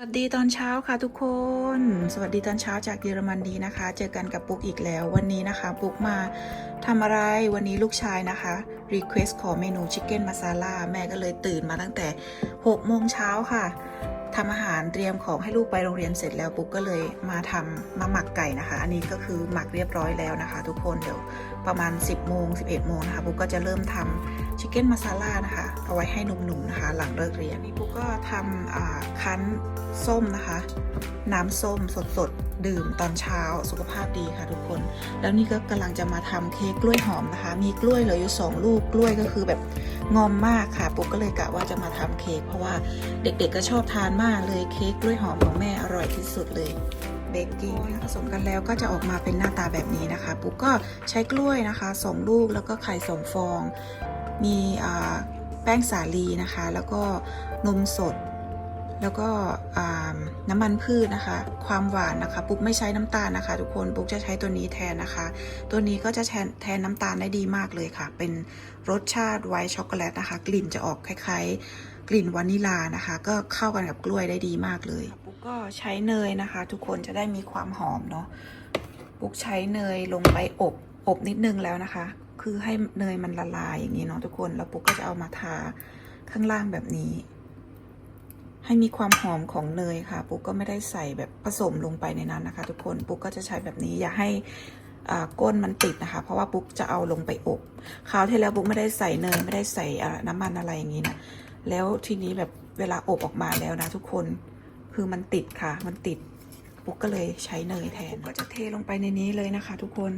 สวัสดีตอนเช้าค่ะทุกคน สวัสดีตอนเช้าจากเยอรมนีนะคะ เจอกันกับปุ๊กอีกแล้ว วันนี้นะคะปุ๊กมาทำอะไรวันนี้ลูกชายนะคะรีเควสขอเมนูชิคเก้นมาซาล่าแม่ก็เลยตื่นมาตั้งแต่6โมงเช้าค่ะทำอาหารเตรียมของให้ลูกไปโรงเรียนเสร็จแล้วปุ๊กก็เลยมาทำมาหมักไก่นะคะ อันนี้ก็คือหมักเรียบร้อยแล้วนะคะ ทุกคนเดี๋ยวประมาณ 10โมง11โมงนะคะปุ๊กก็จะเริ่มทำ ชิคเก้นมาซาล่านะคะ เอาไว้ให้หนุ่มๆนะคะ หลังเลิกเรียนนี่ปุ๊กก็ทำอ่าคั้นส้มนะคะ น้ำส้มสดๆ ดื่มตอนเช้าสุขภาพดีค่ะทุกคน แล้วนี่ก็กำลังจะมาทำเค้กกล้วยหอมนะคะ มีกล้วยเหลืออยู่สองลูกกล้วยก็คือแบบงอมมากค่ะปุ๊กก็เลยกะว่าจะมาทำเค้กเพราะว่าเด็กๆก็ชอบทานมากเลยเค้กกล้วยหอมของแม่อร่อยที่สุดเลยเบกกิ้งผสมกันแล้วก็จะออกมาเป็นหน้าตาแบบนี้นะคะ ปุ๊กก็ใช้กล้วยนะคะสองลูกแล้วก็ไข่สองฟอง มีแป้งสาลีนะคะ แล้วก็นมสด แล้วก็น้ำมันพืชนะคะ ความหวานนะคะ ปุ๊กไม่ใช้น้ำตาลนะคะ ทุกคนปุ๊กจะใช้ตัวนี้แทนนะคะ ตัวนี้ก็จะแทนแทนน้ำตาลได้ดีมากเลยค่ะ เป็นรสชาติไวท์ช็อกโกแลตนะคะ กลิ่นจะออกคล้ายๆกลิ่นวานิลานะคะ ก็เข้ากันกับกล้วยได้ดีมากเลย ปุ๊กก็ใช้เนยนะคะ ทุกคนจะได้มีความหอมเนาะปุ๊กใช้เนยลงไปอบอบนิดนึงแล้วนะคะ คือให้เนยมันละลายอย่างนี้เนาะทุกคนแล้วปุ๊กก็จะเอามาทาข้างล่างแบบนี้ ให้มีความหอมของเนยค่ะ ปุ๊กก็ไม่ได้ใส่แบบผสมลงไปในนั้นนะคะ ทุกคนปุ๊กก็จะใช้แบบนี้อย่าให้อ่าก้นมันติดนะคะ เพราะว่าปุ๊กจะเอาลงไปอบคราวที่แล้วปุ๊กไม่ได้ใส่เนยไม่ได้ใส่น้ำมันอะไรอย่างนี้นะแล้วทีนี้แบบเวลาอบออกมาแล้วนะทุกคนคือมันติดค่ะ มันติดปุ๊กก็เลยใช้เนยแทนก็จะเทลงไปในนี้เลยนะคะ ทุกคน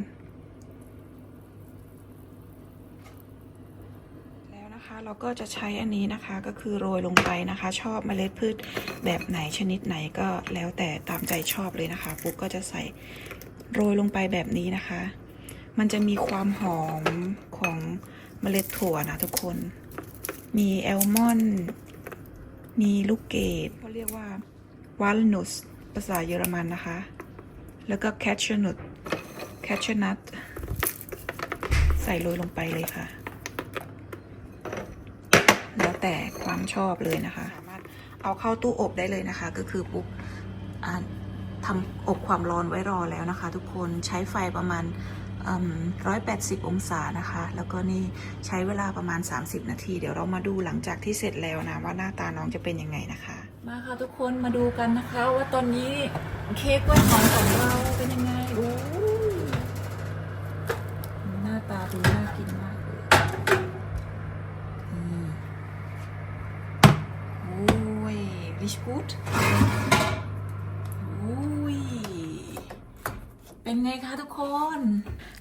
แล้วนะคะ เราก็จะใช้อันนี้นะคะก็คือโรยลงไปนะคะ ชอบเมล็ดพืชแบบไหนชนิดไหนก็แล้วแต่ตามใจชอบเลยนะคะปุ๊กก็จะใส่โรยลงไปแบบนี้นะคะ มันจะมีความหอมของเมล็ดถั่วนะทุกคน มีแอลมอนด์มีลูกเกดเขาเรียกว่าวาลนุสภาษาเยอรมันนะคะ แล้วก็แคชเชอร์นัทแคชเชอร์นัทใส่โรยลงไปเลยค่ะ แต่ความชอบเลยนะคะ สามารถเอาเข้าตู้อบได้เลยนะคะ ก็คือปุ๊บอ่าทำอบความร้อนไว้รอแล้วนะคะ ทุกคนใช้ไฟประมาณร้อยแปดสิบองศานะคะ แล้วก็นี่ใช้เวลาประมาณ 30 นาที เดี๋ยวเรามาดูหลังจากที่เสร็จแล้วนะ ว่าหน้าตาน้องจะเป็นยังไงนะคะ มาค่ะทุกคนมาดูกันนะคะ ว่าตอนนี้เค้กกล้วยหอมของเราเป็นยังไงโอ้ยหน้าตาดูน่ากินมากเลยอืม โอ้ ย riecht gut เป็นไงคะทุกคน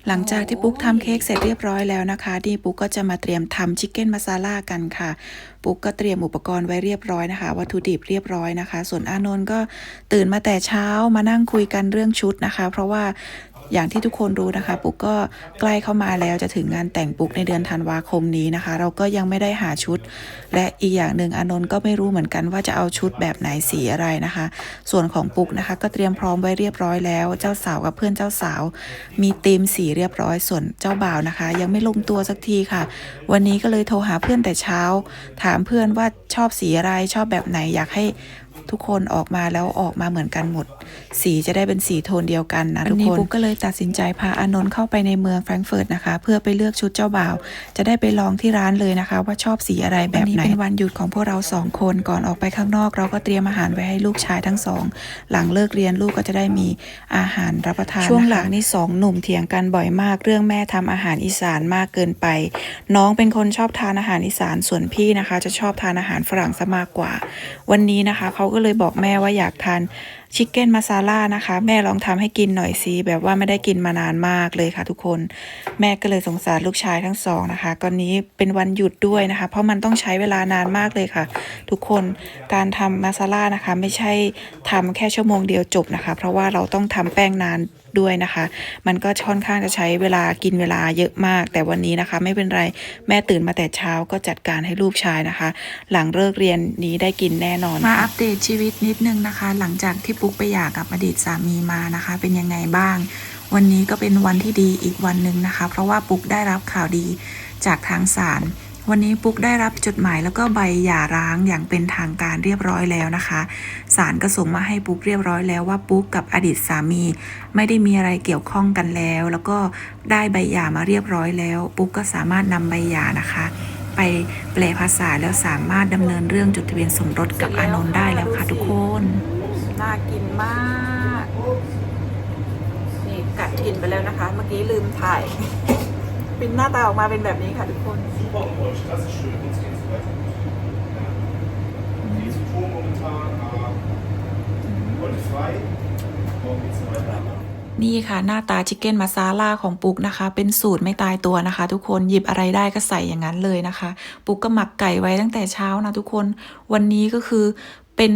หลังจากที่ปุ๊กทำเค้กเสร็จเรียบร้อยแล้วนะคะดีปุ๊กก็จะมาเตรียมทำชิคเก้นมาซาล่ากันค่ะ ปุ๊กก็เตรียมอุปกรณ์ไว้เรียบร้อยนะคะ วัตถุดิบเรียบร้อยนะคะ ส่วนอานนท์ก็ตื่นมาแต่เช้ามานั่งคุยกันเรื่องชุดนะคะ เพราะว่า อย่างที่ทุกคนรู้นะคะ ปุ๊กก็ใกล้เข้ามาแล้วจะถึงงานแต่งปุ๊กในเดือนธันวาคมนี้นะคะ เราก็ยังไม่ได้หาชุด และอีกอย่างหนึ่งอานนท์ก็ไม่รู้เหมือนกันว่าจะเอาชุดแบบไหนสีอะไรนะคะ ส่วนของปุ๊กนะคะ ก็เตรียมพร้อมไว้เรียบร้อยแล้ว เจ้าสาวกับเพื่อนเจ้าสาว มีธีมสีเรียบร้อยส่วนเจ้าบ่าวนะคะ ยังไม่ลงตัวสักทีค่ะ วันนี้ก็เลยโทรหาเพื่อนแต่เช้า ถามเพื่อนว่าชอบสีอะไรชอบแบบไหนอยากให้ ทุกคนออกมาแล้วออกมาเหมือนกันหมด สีจะได้เป็นสีโทนเดียวกันนะทุกคนวันนี้ปุ๊กก็เลยตัดสินใจพาอานนท์เข้าไปในเมืองแฟรงก์เฟิร์ตนะคะ เพื่อไปเลือกชุดเจ้าบ่าว จะได้ไปลองที่ร้านเลยนะคะ ว่าชอบสีอะไรแบบไหนเป็นวันหยุดของพวกเราสองคนก่อนออกไปข้างนอก เราก็เตรียมอาหารไว้ให้ลูกชายทั้งสอง หลังเลิกเรียนลูกก็จะได้มีอาหารรับประทานช่วงหลังนี่สองหนุ่มเถียงกันบ่อยมาก เรื่องแม่ทำอาหารอีสานมากเกินไป น้องเป็นคนชอบทานอาหารอีสานส่วนพี่นะคะ จะชอบทานอาหารฝรั่งซะมากกว่า วันนี้นะคะเขาก็ก็เลยบอกแม่ว่าอยากทาน ชิคเก้นมาซาล่านะคะ แม่ลองทำให้กินหน่อยสิแบบว่าไม่ได้กินมานานมากเลยค่ะ ทุกคนแม่ก็เลยสงสารลูกชายทั้งสองนะคะตอนนี้เป็นวันหยุดด้วยนะคะ เพราะมันต้องใช้เวลานานมากเลยค่ะ ทุกคนการทำมาซาล่านะคะ ไม่ใช่ทำแค่ชั่วโมงเดียวจบนะคะ เพราะว่าเราต้องทำแป้งนานด้วยนะคะ มันก็ค่อนข้างจะใช้เวลากินเวลาเยอะมาก แต่วันนี้นะคะ ไม่เป็นไรแม่ตื่นมาแต่เช้าก็จัดการให้ลูกชายนะคะ หลังเลิกเรียนนี้ได้กินแน่นอนมาอัปเดตชีวิตนิดนึงนะคะ หลังจากที่ปุ๊กไปหย่ากับอดีตสามีมานะคะ เป็นยังไงบ้าง วันนี้ก็เป็นวันที่ดีอีกวันหนึ่งนะคะ เพราะว่าปุ๊กได้รับข่าวดีจากทางศาลวันนี้ปุ๊กได้รับจดหมายแล้วก็ใบหย่าร้างอย่างเป็นทางการเรียบร้อยแล้วนะคะศาลก็ส่งมาให้ปุ๊กเรียบร้อยแล้วว่าปุ๊กกับอดีตสามี ไม่ได้มีอะไรเกี่ยวข้องกันแล้ว แล้วก็ได้ใบหย่ามาเรียบร้อยแล้ว ปุ๊กก็สามารถนำใบหย่านะคะ ไปแปลภาษาแล้วสามารถดำเนินเรื่องจดทะเบียนสมรสกับอานนท์ได้แล้วค่ะทุกคนน่ากินมาก นี่กัดทินไปแล้วนะคะ เมื่อกี้ลืมถ่าย เป็นหน้าตาออกมาเป็นแบบนี้ค่ะทุกคน นี่ค่ะหน้าตาชิคเก้นมาซาล่าของปุ๊กนะคะ เป็นสูตรไม่ตายตัวนะคะ ทุกคนหยิบอะไรได้ก็ใส่อย่างนั้นเลยนะคะ ปุ๊กก็หมักไก่ไว้ตั้งแต่เช้านะทุกคนวันนี้ก็คือเป็น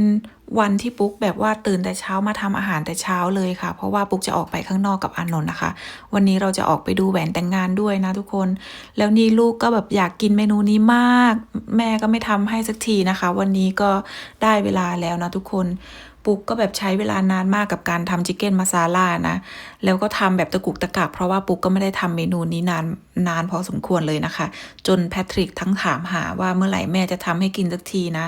วันที่ปุ๊กแบบว่าตื่นแต่เช้ามาทำอาหารแต่เช้าเลยค่ะ เพราะว่าปุ๊กจะออกไปข้างนอกกับอานนท์นะคะ วันนี้เราจะออกไปดูแหวนแต่งงานด้วยนะทุกคน แล้วนี่ลูกก็แบบอยากกินเมนูนี้มาก แม่ก็ไม่ทำให้สักทีนะคะ วันนี้ก็ได้เวลาแล้วนะทุกคน ปุ๊กก็แบบใช้เวลานานมากกับการทำชิคเก้นมาซาล่านะ แล้วก็ทำแบบตะกุกตะกักเพราะว่าปุ๊กก็ไม่ได้ทำเมนูนี้นานนานพอสมควรเลยนะคะ จนแพทริกทั้งถามหาว่าเมื่อไหร่แม่จะทำให้กินสักทีนะ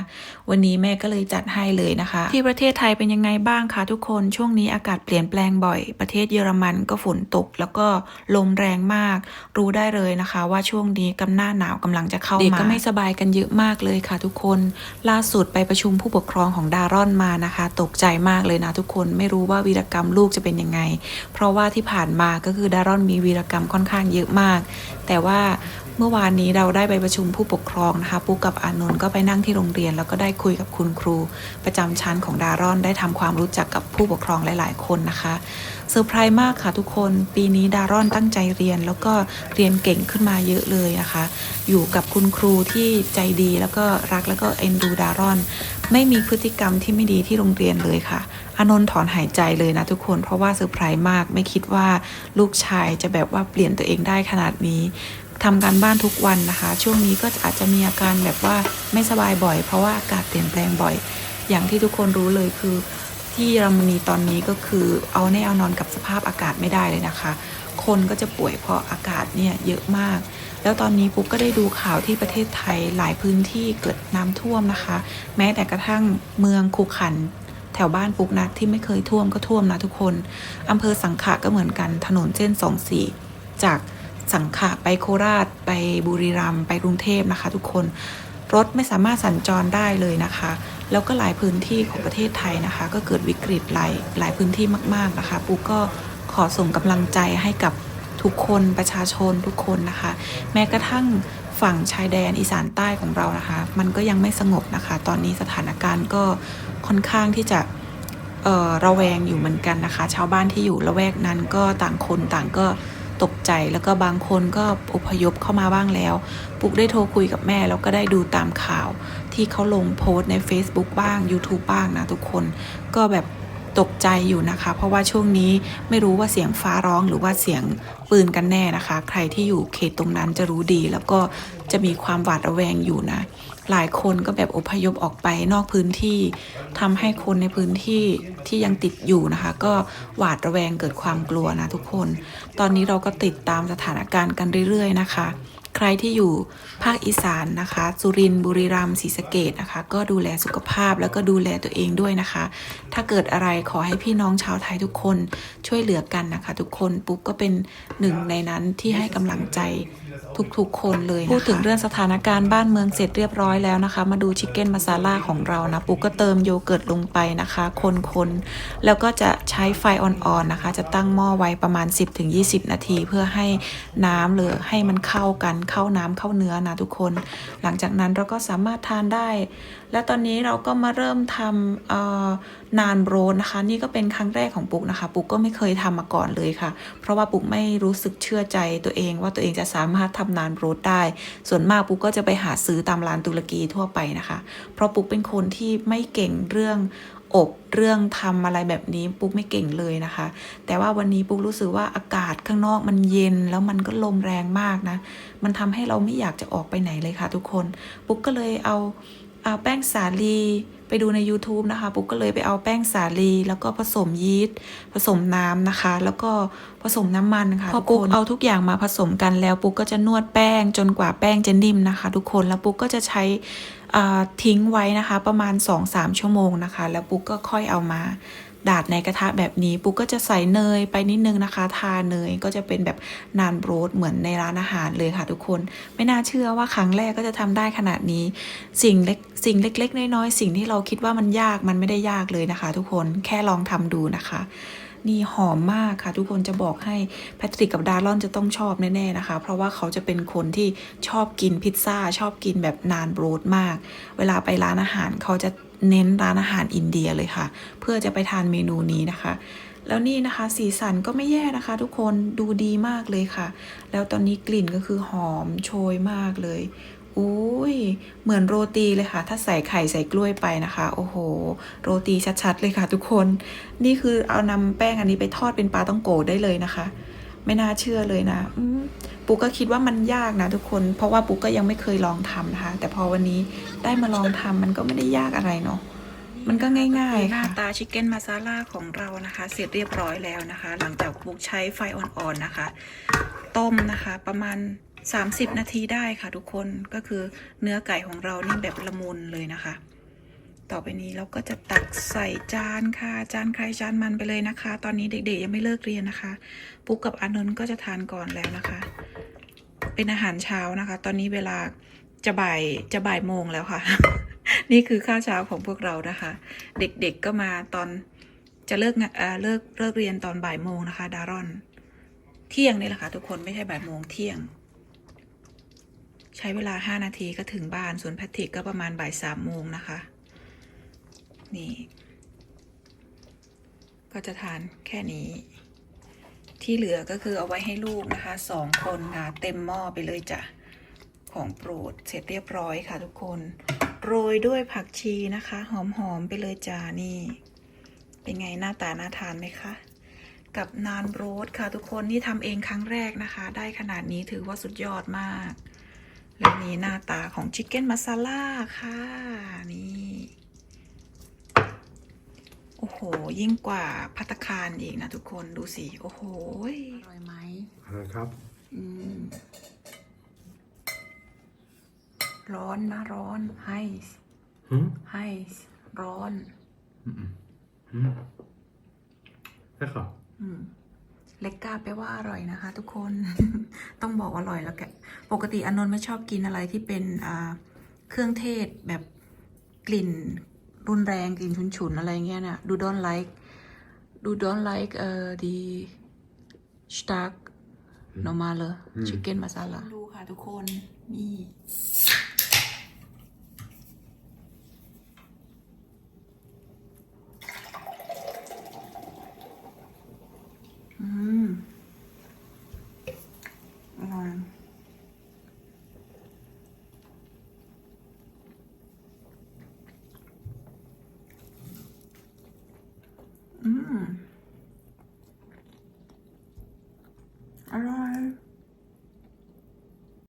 วันนี้แม่ก็เลยจัดให้เลยนะคะ ที่ประเทศไทยเป็นยังไงบ้างคะทุกคนช่วงนี้อากาศเปลี่ยนแปลงบ่อย ประเทศเยอรมันก็ฝนตก แล้วก็ลมแรงมาก รู้ได้เลยนะคะ ว่าช่วงนี้กำหน้าหนาวกำลังจะเข้ามาเด็กก็ไม่สบายกันเยอะมากเลยค่ะ ทุกคน ล่าสุดไปประชุมผู้ปกครองของดารอนมานะคะตกกใจมากเลยนะทุกคนไม่รู้ว่าวีรกรรมลูกจะเป็นยังไง เพราะว่าที่ผ่านมาก็คือดารอนมีวีรกรรมค่อนข้างเยอะมาก แต่ว่า เมื่อวานนี้เราได้ไปประชุมผู้ปกครองนะคะปุ๊กกับอานนท์ก็ไปนั่งที่โรงเรียน แล้วก็ได้คุยกับคุณครู ประจำชั้นของดารอนได้ทำความรู้จักกับผู้ปกครองหลาย ๆ คนนะคะเซอร์ไพรส์มากค่ะทุกคน ปีนี้ดารอนตั้งใจเรียน แล้วก็เรียนเก่งขึ้นมาเยอะเลยนะคะ อยู่กับคุณครูที่ใจดีแล้วก็รักแล้วก็เอ็นดูดารอน ไม่มีพฤติกรรมที่ไม่ดีที่โรงเรียนเลยค่ะอานนท์ถอนหายใจเลยนะทุกคนเพราะว่าเซอร์ไพรส์มากไม่คิดว่าลูกชายจะแบบว่าเปลี่ยนตัวเองได้ขนาดนี้ ทำการบ้านทุกวันนะคะ ช่วงนี้ก็อาจจะมีอาการแบบว่าไม่สบายบ่อย เพราะว่าอากาศเปลี่ยนแปลงบ่อย อย่างที่ทุกคนรู้เลยคือ ที่เยอรมนีตอนนี้ก็คือเอาแน่เอานอนกับสภาพอากาศไม่ได้เลยนะคะ คนก็จะป่วยเพราะอากาศเนี่ยเยอะมาก แล้วตอนนี้ปุ๊กก็ได้ดูข่าวที่ประเทศไทยหลายพื้นที่เกิดน้ำท่วมนะคะ แม้แต่กระทั่งเมืองคูขันแถวบ้านปุ๊กนะที่ไม่เคยท่วมก็ท่วมนะทุกคนอำเภอสังขะก็เหมือนกันถนนเส้นสองสี่จาก สังขะไปโคราช ไปบุรีรัมย์ไปกรุงเทพนะคะ ทุกคนรถไม่สามารถสัญจรได้เลยนะคะ แล้วก็หลายพื้นที่ของประเทศไทยนะคะ ก็เกิดวิกฤตหลายหลายพื้นที่มาก ๆนะคะปุ๊กก็ขอส่งกำลังใจให้กับทุกคนประชาชนทุกคนนะคะ แม้กระทั่งฝั่งชายแดนอีสานใต้ของเรานะคะ มันก็ยังไม่สงบนะคะ ตอนนี้สถานการณ์ก็ค่อนข้างที่จะระแวงอยู่เหมือนกันนะคะ ชาวบ้านที่อยู่ละแวกนั้นก็ต่างคนต่างก็ ตกใจแล้วก็บางคนก็อพยพเข้ามาบ้างแล้ว ปุ๊กได้โทรคุยกับแม่ แล้วก็ได้ดูตามข่าว ที่เขาลงโพสต์ใน Facebook บ้าง YouTube บ้างนะทุกคน ก็แบบ ตกใจอยู่นะคะ เพราะว่าช่วงนี้ไม่รู้ว่าเสียงฟ้าร้องหรือว่าเสียงปืนกันแน่นะคะ ใครที่อยู่เขตตรงนั้นจะรู้ดี แล้วก็จะมีความหวาดระแวงอยู่นะ หลายคนก็แบบอพยพออกไปนอกพื้นที่ทำให้คนในพื้นที่ที่ยังติดอยู่นะคะ ก็หวาดระแวงเกิดความกลัวนะทุกคน ตอนนี้เราก็ติดตามสถานการณ์กันเรื่อยๆนะคะ ใครที่อยู่ภาคอีสานนะคะ สุรินทร์บุรีรัมย์ศรีสะเกดนะคะ ก็ดูแลสุขภาพแล้วก็ดูแลตัวเองด้วยนะคะ ถ้าเกิดอะไรขอให้พี่น้องชาวไทยทุกคนช่วยเหลือกันนะคะ ทุกคนปุ๊กก็เป็นหนึ่งในนั้นที่ให้กำลังใจทุกๆ คนเลยะะพูดถึงเรื่องสถานการณ์บ้านเมืองเสร็จเรียบร้อยแล้วนะคะ มาดูชิคเก้นมาซาล่าของเรานะปุ๊กก็เติมโยเกิร์ตลงไปนะคะ คนๆแล้วก็จะใช้ไฟอ่อนๆนะคะ จะตั้งหม้อไว้ประมาณ 10-20 นาที เพื่อให้น้ำหรือให้มันเข้ากันเข้าน้ำเข้าเนื้อนะทุกคน หลังจากนั้นเราก็สามารถทานได้ และตอนนี้เราก็มาเริ่มทำนานโรสนะคะ นี่ก็เป็นครั้งแรกของปุ๊กนะคะ ปุ๊กก็ไม่เคยทำมาก่อนเลยค่ะ เพราะว่าปุ๊กไม่รู้สึกเชื่อใจตัวเอง ว่าตัวเองจะสามารถทำนานโรสได้ ส่วนมากปุ๊กก็จะไปหาซื้อตามร้านตุรกีทั่วไปนะคะ เพราะปุ๊กเป็นคนที่ไม่เก่งเรื่อง อบเรื่องทำอะไรแบบนี้ปุ๊กไม่เก่งเลยนะคะ แต่ว่าวันนี้ปุ๊กรู้สึกว่าอากาศข้างนอกมันเย็นแล้วมันก็ลมแรงมากนะ มันทำให้เราไม่อยากจะออกไปไหนเลยค่ะทุกคน ปุ๊กก็เลยเอาเอาแป้งสาลี ไปดูใน YouTube นะคะ ปุ๊กก็เลยไปเอาแป้งสาลี แล้วก็ผสมยีสต์ผสมน้ำนะคะ แล้วก็ผสมน้ำมันค่ะพอปุ๊กเอาทุกอย่างมาผสมกันแล้วปุ๊กก็จะนวดแป้งจนกว่าแป้งจะนิ่มนะคะ ทุกคนแล้วปุ๊กก็จะใช้อ่าทิ้งไว้นะคะ ประมาณ 2-3 ชั่วโมงนะคะ แล้วปุ๊กก็ค่อยเอามา ดาดในกระทะแบบนี้ปุ๊กก็จะใส่เนยไปนิดนึงนะคะ ทาเนยก็จะเป็นแบบนานโบรดเหมือนในร้านอาหารเลยค่ะทุกคน ไม่น่าเชื่อว่าครั้งแรกก็จะทำได้ขนาดนี้ สิ่งเล็กสิ่งเล็ก ๆ น้อยๆ สิ่งที่เราคิดว่ามันยากมันไม่ได้ยากเลยนะคะ ทุกคนแค่ลองทำดูนะคะ นี่หอมมากค่ะ ทุกคนจะบอกให้แพทริกกับดารอนจะต้องชอบแน่ๆนะคะ เพราะว่าเขาจะเป็นคนที่ชอบกินพิซซ่า ชอบกินแบบนานโบรดมาก เวลาไปร้านอาหารเขาจะเน้นร้านอาหารอินเดียเลยค่ะ เพื่อจะไปทานเมนูนี้นะคะแล้วนี่นะคะสีสันก็ไม่แย่นะคะ ทุกคนดูดีมากเลยค่ะ แล้วตอนนี้กลิ่นก็คือหอมโชยมากเลย อุ้ยเหมือนโรตีเลยค่ะ ถ้าใส่ไข่ใส่กล้วยไปนะคะ โอ้โห โรตีชัดๆเลยค่ะ ทุกคน นี่คือเอานำแป้งอันนี้ไปทอดเป็นปลาต้องโกได้เลยนะคะ ไม่น่าเชื่อเลยนะปุ๊กก็คิดว่ามันยากนะทุกคน เพราะว่าปุ๊กก็ยังไม่เคยลองทำนะคะ แต่พอวันนี้ได้มาลองทำมันก็ไม่ได้ยากอะไรเนาะมันก็ง่ายๆ ค่ะหน้าตาชิคเก้นมาซาล่าของเรานะคะ เสร็จเรียบร้อยแล้วนะคะ หลังจากปุ๊กใช้ไฟอ่อนๆนะคะ ต้มนะคะ ประมาณ 30 นาทีได้ค่ะทุกคนก็คือเนื้อไก่ของเรานี่แบบละมุนเลยนะคะ ต่อไปนี้เราก็จะตักใส่จานค่ะ จานใครจานมันไปเลยนะคะ ตอนนี้เด็กๆยังไม่เลิกเรียนนะคะปุ๊กกับอานนท์ก็จะทานก่อนแล้วนะคะ เป็นอาหารเช้านะคะ ตอนนี้เวลาจะบ่ายจะบ่ายโมงแล้วค่ะ นี่คือข้าวเช้าของพวกเรานะคะ เด็กๆก็มาตอนจะเลิกเอ่อเลิกเลิกเรียนตอนบ่ายโมงนะคะ ดารอน เที่ยงนี่แหละค่ะทุกคนไม่ใช่บ่ายโมงเที่ยง ใช้เวลาห้านาทีก็ถึงบ้าน ส่วนแพทริกก็ประมาณบ่ายสามโมงนะคะ นี่ ก็จะทานแค่นี้ ที่เหลือก็คือเอาไว้ให้ลูกนะคะสองคนค่ะเต็มหม้อไปเลยจ้ะ ของโปรดเสร็จเรียบร้อยค่ะทุกคน โรยด้วยผักชีนะคะ หอมๆไปเลยจ้านี่ เป็นไงหน้าตาน่าทานไหมคะกับนานโรสค่ะทุกคนนี่ทำเองครั้งแรกนะคะ ได้ขนาดนี้ถือว่าสุดยอดมาก และนี่หน้าตาของชิคเก้นมาซาล่าค่ะ นี่ โอ้โห ยิ่งกว่าพัตตาคารอีกนะทุกคนดูสิ โอ้โห อร่อยไหมอะไรครับ อืม ร้อนนะร้อนให้หืมให้ร้อนหืมใช่ค่ะอืม เล็กกาแปลว่าอร่อยนะคะ ทุกคน ต้องบอกว่าอร่อยแล้วแกปกติอานนท์ไม่ชอบกินอะไรที่เป็นอ่าเครื่องเทศแบบกลิ่นรุนแรงกลิ่นฉุนๆอะไรเงี้ยเนี่ยดูดอนไลค์ดูดอนไลค์เอ่อดีสตาร์ก normale chicken masala ดูค่ะทุกคน นี่